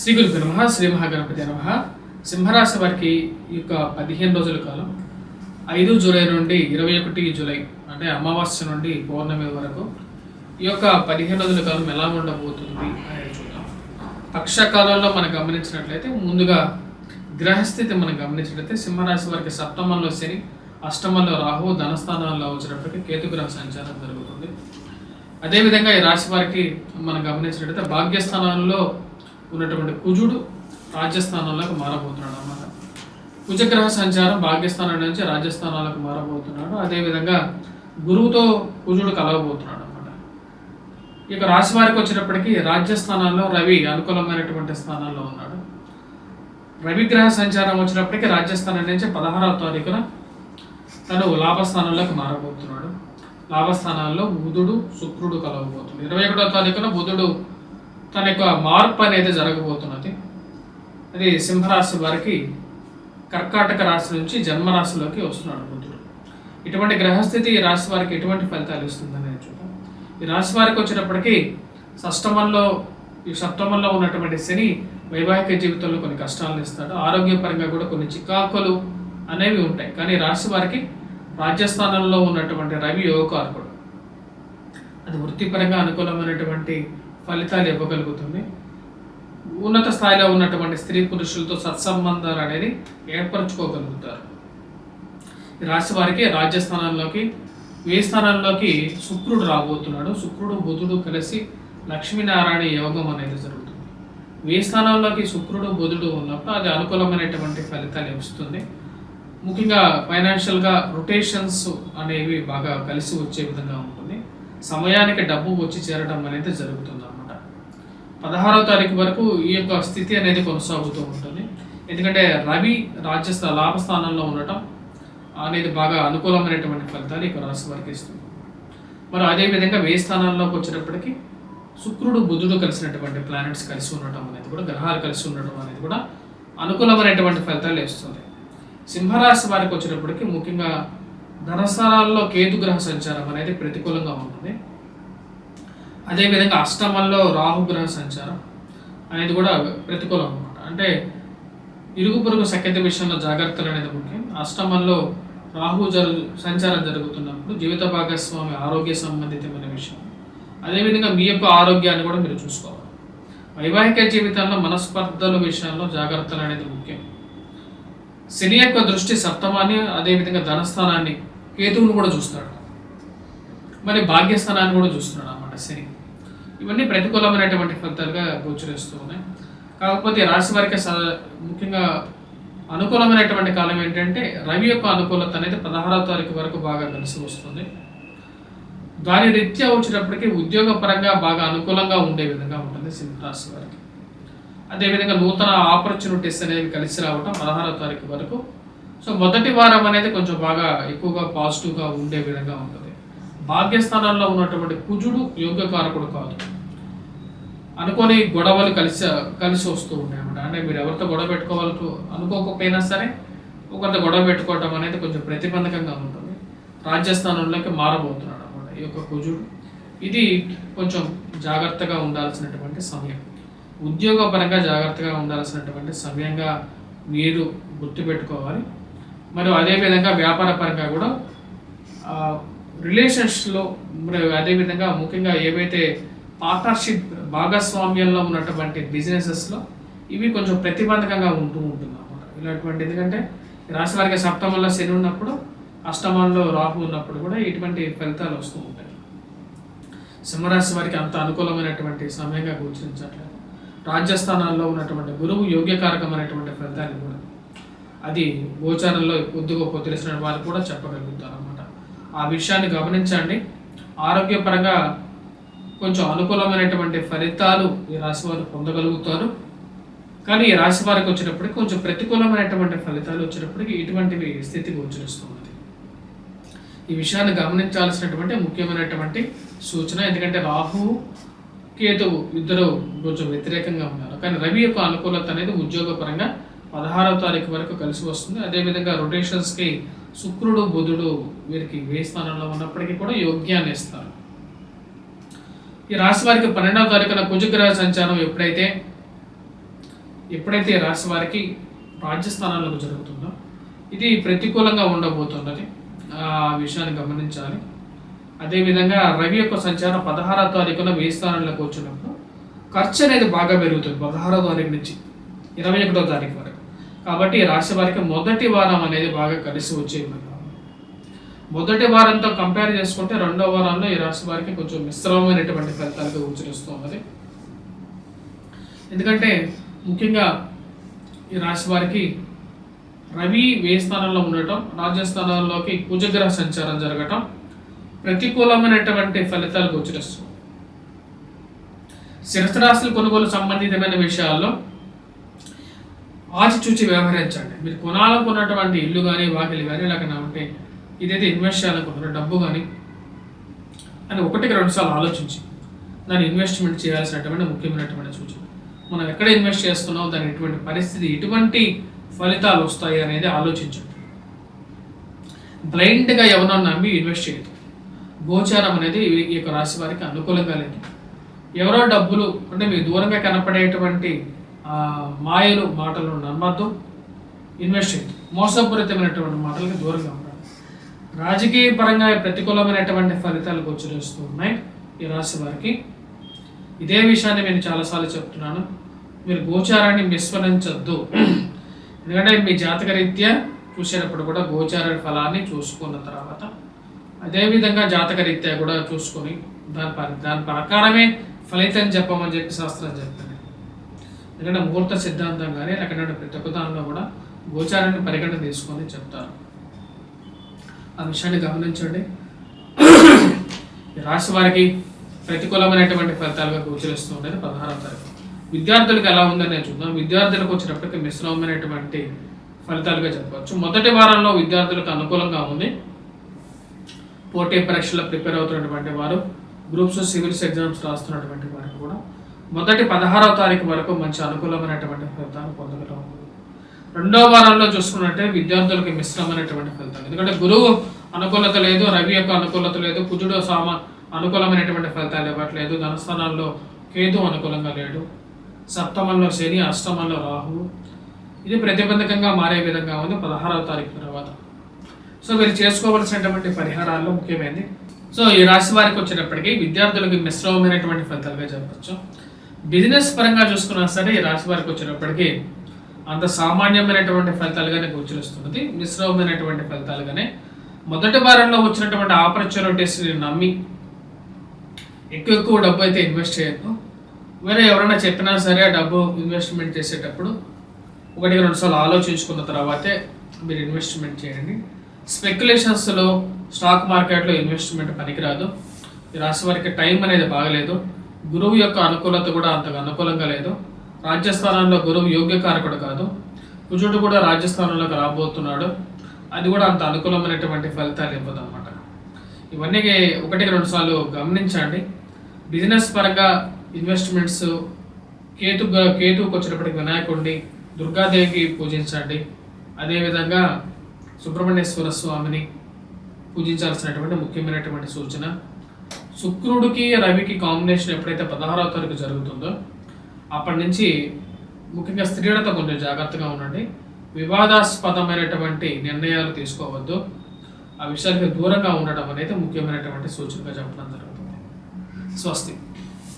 శ్రీ గురు నమ శ్రీ మహాగణపతి నమ. సింహరాశి వారికి ఈ యొక్క పదిహేను రోజుల కాలం ఐదు జూలై నుండి ఇరవై ఒకటి జూలై అంటే అమావాస్య నుండి పౌర్ణమి వరకు ఈ యొక్క పదిహేను రోజుల కాలం ఎలా ఉండబోతుంది అనేది చూద్దాం. పక్షకాలంలో మనం గమనించినట్లయితే ముందుగా గ్రహస్థితి మనం గమనించినట్లయితే సింహరాశి వారికి సప్తమంలో శని అష్టమంలో రాహు ధనస్థానాల్లో వచ్చినప్పటికీ కేతుగ్రహ సంచారం జరుగుతుంది. అదేవిధంగా ఈ రాశి వారికి మనం గమనించినట్లయితే భాగ్యస్థానంలో ఉన్నటువంటి కుజుడు రాజ్యస్థానంలోకి మారబోతున్నాడు అన్నమాట. కుజగ్రహ సంచారం భాగ్యస్థానం నుంచి రాజ్యస్థానాలకు మారబోతున్నాడు. అదేవిధంగా గురువుతో కుజుడు కలవబోతున్నాడు అనమాట ఇక రాశి వారికి వచ్చినప్పటికీ రాజ్యస్థానాల్లో రవి అనుకూలమైనటువంటి స్థానాల్లో ఉన్నాడు. రవి గ్రహ సంచారం వచ్చినప్పటికీ రాజ్యస్థానం నుంచి పదహారవ తారీఖున తను లాభస్థానంలోకి మారబోతున్నాడు. లాభస్థానాల్లో బుధుడు శుక్రుడు కలవబోతుంది ఇరవై ఒకటో తారీఖున బుధుడు తన యొక్క మార్పు అనేది జరగబోతున్నది. అది సింహరాశి వారికి కర్కాటక రాశి నుంచి జన్మరాశిలోకి వస్తున్నాడు బుద్ధుడు ఇటువంటి గ్రహస్థితి ఈ రాశి వారికి ఎటువంటి ఫలితాలు ఇస్తుందనేది చూద్దాం. ఈ రాశి వారికి వచ్చినప్పటికీ సష్టమంలో ఈ సప్తమంలో ఉన్నటువంటి శని వైవాహిక జీవితంలో కొన్ని కష్టాలను ఇస్తాడు. ఆరోగ్యపరంగా కూడా కొన్ని చికాకులు అనేవి ఉంటాయి. కానీ రాశి వారికి రాజ్యస్థానంలో ఉన్నటువంటి రవి యోగకారకుడు అది వృత్తిపరంగా అనుకూలమైనటువంటి ఫలితాలు ఇవ్వగలుగుతుంది. ఉన్నత స్థాయిలో ఉన్నటువంటి స్త్రీ పురుషులతో సత్సంబంధాలు అనేది ఏర్పరచుకోగలుగుతారు. రాశి వారికి రాజ్యస్థానంలోకి ఏ స్థానంలోకి శుక్రుడు రాబోతున్నాడు శుక్రుడు బుధుడు కలిసి లక్ష్మీనారాయణ యోగం అనేది జరుగుతుంది. ఏ స్థానంలోకి శుక్రుడు బుధుడు ఉన్నప్పుడు అది అనుకూలమైనటువంటి ఫలితాలు ఇస్తుంది. ముఖ్యంగా ఫైనాన్షియల్గా రొటేషన్స్ అనేవి బాగా కలిసి వచ్చే విధంగా ఉంటుంది. సమయానికి డబ్బు వచ్చి చేరడం అనేది జరుగుతుంది అనమాట పదహారవ తారీఖు వరకు ఈ యొక్క స్థితి అనేది కొనసాగుతూ ఉంటుంది. ఎందుకంటే రవి రాజ్యస్థ లాభస్థానంలో ఉండటం అనేది బాగా అనుకూలమైనటువంటి ఫలితాలు ఇక రాశి వారికి ఇస్తుంది. మరి అదేవిధంగా వే స్థానాల్లోకి వచ్చేటప్పటికి శుక్రుడు బుధుడు కలిసినటువంటి ప్లానెట్స్ కలిసి ఉండటం అనేది కూడా గ్రహాలు కలిసి ఉండటం అనేది కూడా అనుకూలమైనటువంటి ఫలితాలు ఇస్తుంది. సింహరాశి వారికి వచ్చేటప్పటికి ముఖ్యంగా ధనస్థానాల్లో కేతు గ్రహ సంచారం అనేది ప్రతికూలంగా ఉంటుంది. అదేవిధంగా అష్టమంలో రాహుగ్రహ సంచారం అనేది కూడా ప్రతికూలం అనమాట అంటే ఇరుగు పొరుగు సఖ్యత విషయంలో జాగ్రత్తలు అనేది ముఖ్యం. అష్టమంలో రాహు జరు సంచారం జరుగుతున్నప్పుడు జీవిత భాగస్వామి ఆరోగ్య సంబంధితమైన విషయం. అదేవిధంగా మీ యొక్క ఆరోగ్యాన్ని కూడా మీరు చూసుకోవాలి. వైవాహిక జీవితంలో మనస్పర్ధల విషయంలో జాగ్రత్తలు అనేది ముఖ్యం. శని యొక్క దృష్టి సప్తమాన్ని అదేవిధంగా ధనస్థానాన్ని కేతువును కూడా చూస్తాడు. మరి భాగ్యస్థానాన్ని కూడా చూస్తున్నాడు అన్నమాట శని. ఇవన్నీ ప్రతికూలమైనటువంటి ఫలితాలుగా గోచరిస్తూ ఉన్నాయి. కాకపోతే రాశి వారికి ముఖ్యంగా అనుకూలమైనటువంటి కాలం ఏంటంటే రవి యొక్క అనుకూలత అనేది పదహారవ తారీఖు వరకు బాగా కలిసి వస్తుంది. దాని రీత్యా వచ్చినప్పటికీ ఉద్యోగపరంగా బాగా అనుకూలంగా ఉండే విధంగా ఉంటుంది సింహ రాశి వారికి. అదేవిధంగా నూతన ఆపర్చునిటీస్ అనేవి కలిసి రావటం పదహారవ తారీఖు వరకు సో మొదటి వారం అనేది కొంచెం బాగా ఎక్కువగా పాజిటివ్గా ఉండే విధంగా ఉంటుంది. భాగ్యస్థానంలో ఉన్నటువంటి కుజుడు యోగ్యకారకుడు కాదు. అనుకోని గొడవలు కలిసి కలిసి వస్తూ ఉంటాయి అన్నమాట. అంటే మీరు ఎవరితో గొడవ పెట్టుకోవాలి అనుకోకపోయినా సరే ఒకరితో గొడవ పెట్టుకోవటం అనేది కొంచెం ప్రతిబంధకంగా ఉంటుంది. రాజ్యస్థానంలోకి మారబోతున్నాడు అనమాట ఈ యొక్క కుజుడు. ఇది కొంచెం జాగ్రత్తగా ఉండాల్సినటువంటి సమయం. ఉద్యోగపరంగా జాగ్రత్తగా ఉండాల్సినటువంటి సమయంగా మీరు గుర్తుపెట్టుకోవాలి. మరియు అదేవిధంగా వ్యాపార పరంగా కూడా రిలేషన్స్లో మరి అదేవిధంగా ముఖ్యంగా ఏవైతే పార్ట్నర్షిప్ భాగస్వామ్యంలో ఉన్నటువంటి బిజినెసెస్లో ఇవి కొంచెం ప్రతిబంధకంగా ఉంటూ ఉంటుంది అన్నమాట ఇలాంటివంటి ఎందుకంటే ఈ రాశి వారికి సప్తమంలో శని ఉన్నప్పుడు అష్టమంలో రాహు ఉన్నప్పుడు కూడా ఇటువంటి ఫలితాలు వస్తూ ఉంటాయి. సింహరాశి వారికి అంత అనుకూలమైనటువంటి సమయంగా గోచరించట్లేదు. రాజ్యస్థానాల్లో ఉన్నటువంటి గురువు యోగ్యకారకమైనటువంటి ఫలితాన్ని కూడా అది గోచారంలో కొద్దిగా గొప్ప తెలిసిన వారు కూడా చెప్పగలుగుతారు అనమాట ఆ విషయాన్ని గమనించండి. ఆరోగ్యపరంగా కొంచెం అనుకూలమైనటువంటి ఫలితాలు ఈ రాశి వారు పొందగలుగుతారు. కానీ ఈ రాశి వారికి వచ్చినప్పటికీ కొంచెం ప్రతికూలమైనటువంటి ఫలితాలు వచ్చినప్పటికీ ఇటువంటివి స్థితి గోచరిస్తున్నది. ఈ విషయాన్ని గమనించాల్సినటువంటి ముఖ్యమైనటువంటి సూచన ఎందుకంటే రాహువు కేతువు ఇద్దరు కొంచెం వ్యతిరేకంగా ఉన్నారు. కానీ రవి యొక్క అనుకూలత అనేది ఉద్యోగపరంగా పదహారవ తారీఖు వరకు కలిసి వస్తుంది. అదేవిధంగా రొటేషన్స్కి శుక్రుడు బుధుడు వీరికి వేయి స్థానంలో ఉన్నప్పటికీ కూడా యోగ్యాన్ని ఇస్తారు. ఈ రాశి వారికి పన్నెండవ తారీఖున కుజగ్రహ సంచారం ఎప్పుడైతే ఎప్పుడైతే రాశి వారికి రాజ్యస్థానాలకు జరుగుతుందో ఇది ప్రతికూలంగా ఉండబోతున్నది. ఆ విషయాన్ని గమనించాలి. అదేవిధంగా రవి యొక్క సంచారం పదహారవ తారీఖున వెయ్యి స్థానంలోకి వచ్చినప్పుడు ఖర్చు అనేది బాగా పెరుగుతుంది. పదహారవ తారీఖు నుంచి ఇరవై ఒకటో తారీఖు వరకు. కాబట్టి ఈ రాశి వారికి మొదటి వారం అనేది బాగా కలిసి వచ్చేది. మొదటి వారంతో కంపేర్ చేసుకుంటే రెండో వారంలో ఈ రాశి వారికి కొంచెం మిశ్రమమైనటువంటి ఫలితాలకు గోచరిస్తున్నది ఎందుకంటే ముఖ్యంగా ఈ రాశి వారికి రవి వే స్థానంలో ఉండటం రాజస్థానంలోకి కుజగ్రహ సంచారం జరగటం ప్రతికూలమైనటువంటి ఫలితాలు గోచరిస్తుంది స్థిరస్థరాస్తుల కొనుగోలు సంబంధితమైన విషయాల్లో ఆచిచూచి వ్యవహరించండి. మీరు కొనాలనుకున్నటువంటి ఇల్లు కానీ వాకిలు కానీ లేకపోతే ఉంటే ఇదైతే ఇన్వెస్ట్ చేయాలనుకుంటున్నారు డబ్బు కానీ అని ఒకటికి రెండుసార్లు ఆలోచించి దాన్ని ఇన్వెస్ట్మెంట్ చేయాల్సినటువంటి ముఖ్యమైనటువంటి సూచన. మనం ఎక్కడ ఇన్వెస్ట్ చేస్తున్నాం దాని ఎటువంటి పరిస్థితి ఎటువంటి ఫలితాలు వస్తాయి అనేది ఆలోచించండి. బ్లైండ్గా ఎవరో నమ్మి ఇన్వెస్ట్ చేయదు గోచారం అనేది ఈ- యొక్క రాశి వారికి అనుకూలంగా లేదు. ఎవరో డబ్బులు అంటే మీకు దూరంగా కనపడేటువంటి మాయలు మాటలు నమ్మద్దు. ఇన్వెస్టింగ్ మోసపూరితమైనటువంటి మాటలకి దూరంగా ఉండాలి రాజకీయ పరంగా ప్రతికూలమైనటువంటి ఫలితాలు గోచరిస్తూ ఉన్నాయి ఈ రాశి వారికి. ఇదే విషయాన్ని నేను చాలాసార్లు చెప్తున్నాను. మీరు గోచారాన్ని విస్మరించద్దు. ఎందుకంటే మీ జాతక రీత్యా చూసేటప్పుడు కూడా గోచార ఫలాన్ని చూసుకున్న తర్వాత అదేవిధంగా జాతక రీత్యా కూడా చూసుకొని దాని దాని ప్రకారమే ఫలితం చెప్పమని చెప్పి శాస్త్రం చెప్పింది ఎందుకంటే ముహూర్త సిద్ధాంతం కానీ లేకపోతే ప్రతి ఒక్క దానిలో కూడా గోచారాన్ని పరిగణన తీసుకొని చెప్తారు. ఆ విషయాన్ని గమనించండి. రాశి వారికి ప్రతికూలమైనటువంటి ఫలితాలుగా గోచరిస్తూ ఉండేది పదహారవ తారీఖు. విద్యార్థులకు ఎలా ఉందని నేను చూద్దాం. విద్యార్థులకు వచ్చినప్పటికీ మిశ్రమమైనటువంటి ఫలితాలుగా చెప్పవచ్చు. మొదటి వారంలో విద్యార్థులకు అనుకూలంగా ఉంది. పోటీ పరీక్షల్లో ప్రిపేర్ అవుతున్నటువంటి వారు గ్రూప్స్ సివిల్స్ ఎగ్జామ్స్ రాస్తున్నటువంటి వారికి కూడా మొదటి పదహారవ తారీఖు వరకు మంచి అనుకూలమైనటువంటి ఫలితాలు పొందగలం. రెండో వారంలో చూసుకున్నట్టే విద్యార్థులకు మిశ్రమైనటువంటి ఫలితాలు. ఎందుకంటే గురువు అనుకూలత లేదు రవి యొక్క అనుకూలత లేదు కుజుడు సామ అనుకూలమైనటువంటి ఫలితాలు ఇవ్వట్లేదు ధనస్థానాల్లో కేతు అనుకూలంగా లేడు సప్తమంలో శని అష్టమంలో రాహువు ఇది ప్రతిబంధకంగా మారే విధంగా ఉంది పదహారవ తారీఖు తర్వాత. సో మీరు చేసుకోవలసినటువంటి పరిహారాల్లో ముఖ్యమైనది. సో ఈ రాశి వారికి వచ్చినప్పటికీ విద్యార్థులకు మిశ్రమమైనటువంటి ఫలితాలుగా చెప్పచ్చు. బిజినెస్ పరంగా చూసుకున్నా సరే ఈ రాశి వారికి వచ్చినప్పటికీ అంత సామాన్యమైనటువంటి ఫలితాలుగానే గోచరిస్తున్నది మిశ్రమమైనటువంటి ఫలితాలుగానే. మొదటి వారంలో వచ్చినటువంటి ఆపర్చునిటీస్ని నమ్మి ఎక్కువ ఎక్కువ డబ్బు అయితే ఇన్వెస్ట్ చేయొద్దు. వేరే ఎవరైనా చెప్పినా సరే డబ్బు ఇన్వెస్ట్మెంట్ చేసేటప్పుడు ఒకటి రెండు సార్లు ఆలోచించుకున్న తర్వాతే మీరు ఇన్వెస్ట్మెంట్ చేయండి. స్పెక్యులేషన్స్లో స్టాక్ మార్కెట్లో ఇన్వెస్ట్మెంట్ పనికిరాదు. ఈ రాశి వారికి టైం అనేది బాగలేదు. గురువు యొక్క అనుకూలత కూడా అంతగా అనుకూలంగా లేదు. రాజ్యస్థానంలో గురువు యోగ్యకారకుడు కాదు. కుజుడు కూడా రాజ్యస్థానంలోకి రాబోతున్నాడు. అది కూడా అంత అనుకూలమైనటువంటి ఫలితాలు ఇవ్వదన్నమాట. ఇవన్నీ ఒకటికి రెండు సార్లు గమనించండి. బిజినెస్ పరంగా ఇన్వెస్ట్మెంట్స్ కేతు కేతువుకి వచ్చినప్పటికి వినాయకుడిని దుర్గాదేవికి పూజించండి. అదేవిధంగా సుబ్రహ్మణ్యేశ్వర స్వామిని పూజించాల్సినటువంటి ముఖ్యమైనటువంటి సూచన. శుక్రుడికి రవికి కాంబినేషన్ ఎప్పుడైతే పదహారవ తారీఖు జరుగుతుందో అప్పటి నుంచి ముఖ్యంగా స్త్రీలతో కొంచెం జాగ్రత్తగా ఉండండి. వివాదాస్పదమైనటువంటి నిర్ణయాలు తీసుకోవద్దు. ఆ విషయానికి దూరంగా ఉండడం అనేది ముఖ్యమైనటువంటి సూచనగా చెప్పడం జరుగుతుంది. స్వస్తి.